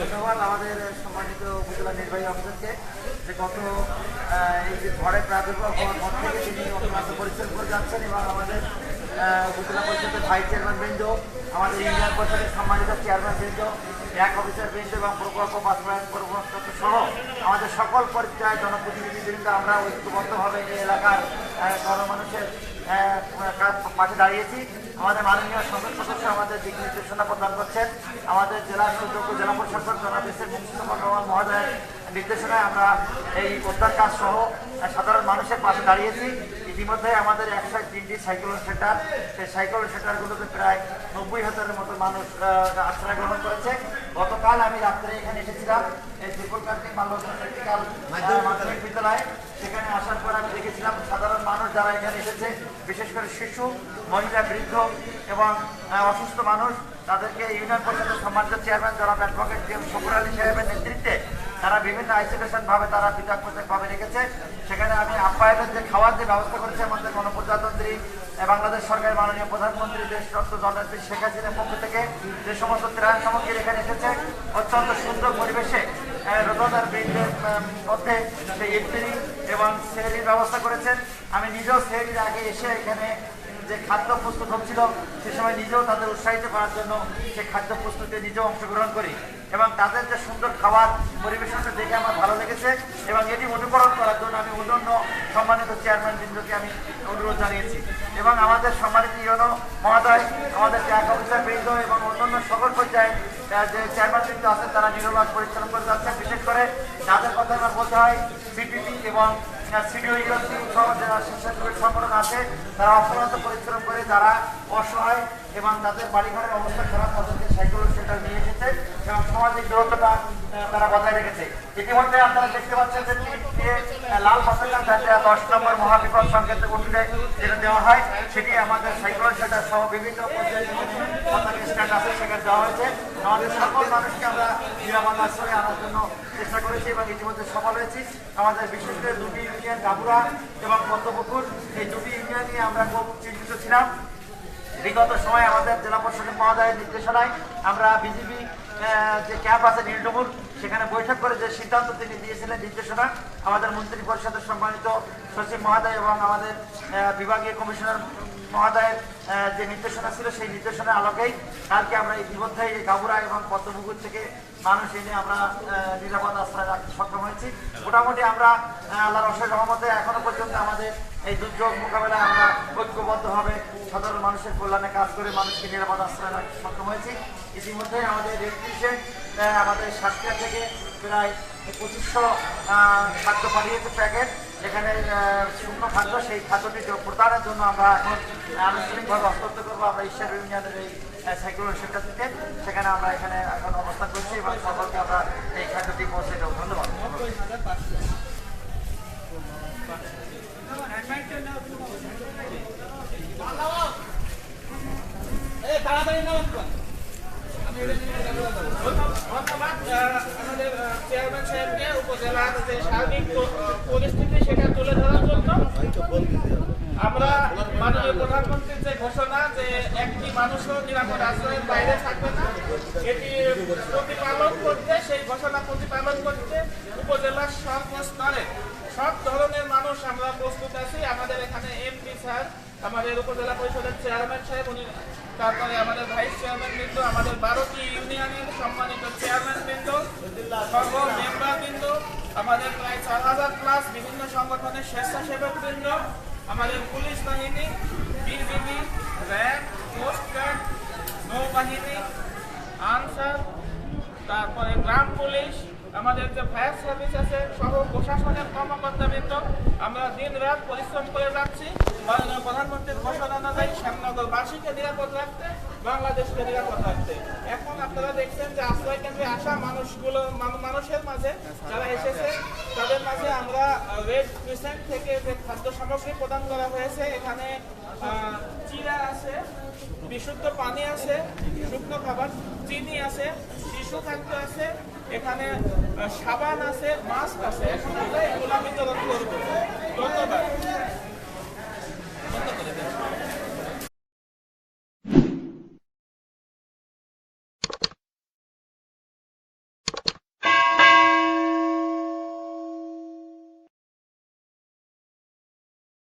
ধন্যবাদ আমাদের সম্মানিত উপজেলা নির্বাহী অফিসারকে যে গত এই যে ঝড়ের প্রাদুর্ভাব হওয়ার পর থেকে তিনি অত্যন্ত পরিশ্রম করে যাচ্ছেন এবং আমাদের উপজেলা পরিষদের ভাইস চেয়ারম্যান বৃন্দ, আমাদের ইউনিয়ন পরিষদের সম্মানিত চেয়ারম্যান বৃন্দ, এক অফিসার বৃন্দ এবং প্রকল্প বাস্তবায়ন কর্মকর্তা সহ আমাদের সকল পর্যায়ে জনপ্রতিনিধিবৃন্দ, আমরা ঐক্যবদ্ধভাবে এই এলাকার কাজ- পাশে দাঁড়িয়েছি। আমাদের মাননীয় সংসদ সদস্য আমাদের দিক নির্দেশনা প্রদান করছেন। আমাদের জেলা সুযোগ্য জেলা প্রশাসক জনাব এস মহোদয়ের নির্দেশনায় আমরা এই উদ্ধার কাজ সহ সাধারণ মানুষের পাশে দাঁড়িয়েছি। ইতিমধ্যে আমাদের একশো তিনটি সাইক্লোন সেন্টার, সেই সাইক্লোন সেন্টারগুলোতে প্রায় নব্বই হাজারের মতো মানুষ আশ্রয় গ্রহণ করেছে। গতকাল আমি রাত্রে এখানে এসেছিলাম। এই মাল্যবান প্র্যাকটিক্যাল মাধ্যমিক বিদ্যালয়ে সেখানে আসার পর আমি দেখেছিলাম সাধারণ মানুষ যারা এখানে এসেছে, বিশেষ করে শিশু, মহিলা, বৃদ্ধ এবং অসুস্থ মানুষ, তাদেরকে ইউনিয়ন পরিষদের সম্মানিত চেয়ারম্যান জনাব অ্যাডভোকেট এম শকুর আলী সাহেবের নেতৃত্বে তারা বিভিন্ন আইসোলেশন ভাবে তারা পৃথক পৃথক ভাবে রেখেছে। সেখানে আমি আপ্যায়নের যে খাওয়ার যে ব্যবস্থা করেছে, আমাদের গণপ্রজাতন্ত্রী বাংলাদেশ সরকারের মাননীয় প্রধানমন্ত্রী দেশরত্ন জননেত্রী শেখ হাসিনার পক্ষ থেকে যে সমস্ত ত্রাণ সামগ্রী এখানে এসেছে, অত্যন্ত সুন্দর পরিবেশে রোজাদার বৃন্দের মধ্যে ইফতারি এবং সেহরির ব্যবস্থা করেছেন। আমি নিজেও সেহরির আগে এসে এখানে যে খাদ্য প্রস্তুত হচ্ছিল সে সময় নিজেও তাদের উৎসাহিত করার জন্য সে খাদ্য প্রস্তুতে নিজেও অংশগ্রহণ করি এবং তাদের যে সুন্দর খাবার পরিবেশনটা দেখে আমার ভালো লেগেছে এবং এটি অনুকরণ করার জন্য আমি অন্যান্য সম্মানিত চেয়ারম্যান বৃন্দকে আমি অনুরোধ জানিয়েছি এবং আমাদের সম্মানিত ইয়নো মহোদয়, আমাদের ট্যাগ অফিসার বৃন্দ এবং অন্যান্য সকল পর্যায়ে যে চেয়ারম্যান বৃন্দ আছেন, তারা নিরলস পরিশ্রম করে যাচ্ছেন। বিশেষ করে যাদের কথা আমার বলতে হয় সিপিপি এবং সিডিও ইউএসসি সহ যারা স্বেচ্ছাসেবী সংগঠন আছে, তারা অক্লান্ত পরিশ্রম করে যারা অসহায় এবং তাদের বাড়িঘরের অবস্থা খারাপ, তাদেরকে সাইকেল সেন্টার নিয়ে এসেছে এবং সামাজিক দূরত্বটা তারা বজায় রেখেছে। ইতিমধ্যে আপনারা দেখতে পাচ্ছেন যে টিভিতে লাল পাতাকা যাতে দশ নম্বর মহাবিপদ সংকেত উঠলে যেটা দেওয়া হয়, সেটি আমাদের সাইকেল সেন্টার সহ বিভিন্ন পর্যায়ে সেখানে দেওয়া হয়েছে। আমাদের সকল মানুষকে আমরা নিরাপদ আশ্রয়ে আনার জন্য চেষ্টা করেছি এবং ইতিমধ্যে সফল হয়েছি। আমাদের বিশেষ করে দুটি ইউনিয়ন গাবুরা এবং পদ্মপুকুর এই দুটি ইউনিয়ন নিয়ে আমরা খুব চিন্তিত ছিলাম। বিগত সময় আমাদের জেলা প্রশাসক মহোদয়ের নির্দেশনায় আমরা বিজেপি যে ক্যাম্প আছে নীলডুমুর সেখানে বৈঠক করে যে সিদ্ধান্ত তিনি দিয়েছিলেন নির্দেশনা আমাদের মন্ত্রী পরিষদের সম্মানিত সচিব মহোদয় এবং আমাদের বিভাগীয় কমিশনার মহোদয়ের যে নির্দেশনা ছিল সেই নির্দেশনার আলোকেই কালকে আমরা ইতিমধ্যে এই গাবুরা এবং পদ্মপুকুর থেকে মানুষ এনে আমরা নিরাপদ আশ্রয় রাখতে সক্ষম হয়েছি। মোটামুটি আমরা আহ, আল্লাহর অশেষ রহমতে এখনও পর্যন্ত আমাদের এই দুর্যোগ মোকাবেলায় আমরা ঐক্যবদ্ধভাবে সাধারণ মানুষের কল্যাণে কাজ করে মানুষকে নিরাপদ আশ্রয় রাখতে সক্ষম হয়েছি। ইতিমধ্যে আমাদের রেড আমাদের সাতটা থেকে প্রায় পঁচিশশো খাদ্য পাঠিয়েছে প্যাকেট এখানে শুকনো খাদ্য, সেই খাদ্যটি প্রদানের জন্য আমরা এখন আনুষ্ঠানিকভাবে হস্তান্তর করব। আমরা ঈশ্বর ইউনিয়নের এই সাইক্লোন সেন্টার থেকে, সেখানে আমরা এখানে এখন অবস্থান করছি এবং সকলকে আমরা এই খাদ্যটি পৌঁছে দেবো। ধন্যবাদ আহ, আমাদের আহ, চেয়ারম্যান পরিস্থিতি সেটা তুলে ধরার জন্য আমরা মাননীয় প্রধানমন্ত্রীর যে ঘোষণা যে একটি মানুষও নিরাপদ আশ্রয়ের বাইরে থাকবে না, এটি প্রতিপালন করতে, সেই ঘোষণা প্রতিপালন করতে উপজেলার সর্বস্তরে সব ধরনের মানুষ আমরা প্রস্তুত আছি। আমাদের এখানে এমপি স্যার, আমাদের উপজেলা পরিষদের চেয়ারম্যান সাহেব, উনি তারপরে আমাদের ভাইস চেয়ারম্যান বৃন্দ, আমাদের বারোটি ইউনিয়নের সম্মানিত চেয়ারম্যান বৃন্দ সর্ব মেম্বার বৃন্দ আমাদের প্রায় চার হাজার প্লাস বিভিন্ন সংগঠনের স্বেচ্ছাসেবক বৃন্দ, আমাদের পুলিশ বাহিনী বিজিবি র্যাব কোস্টগার্ড নৌবাহিনী, আনসার, তারপরে গ্রাম পুলিশ, আমাদের যে ফায়ার সার্ভিস আছে সহ প্রশাসনের কর্মকর্তাবৃন্দ আমরা দিন রাত পরিশ্রম করে যাচ্ছি। মাননীয় প্রধানমন্ত্রীর ঘোষণা অনুযায়ী শ্যামনগরবাসীকে নিরাপদ রাখতে বাংলাদেশকে নিরাপদ রাখতে এখন আপনারা দেখছেন যে আশ্রয় কেন্দ্রে আসা মানুষগুলো মানুষের মাঝে যারা এসেছে, তাদের মাঝে আমরা রেড ক্রিসেন্ট থেকে যে খাদ্য সামগ্রী প্রদান করা হয়েছে, এখানে চিরা আছে, বিশুদ্ধ পানি আছে, শুকনো খাবার, চিনি আছে, শিশু খাদ্য আছে, এখানে সাবান আছে, মাস্ক আছে। এখন আমরা এগুলো বিতরণ করব। ধন্যবাদ।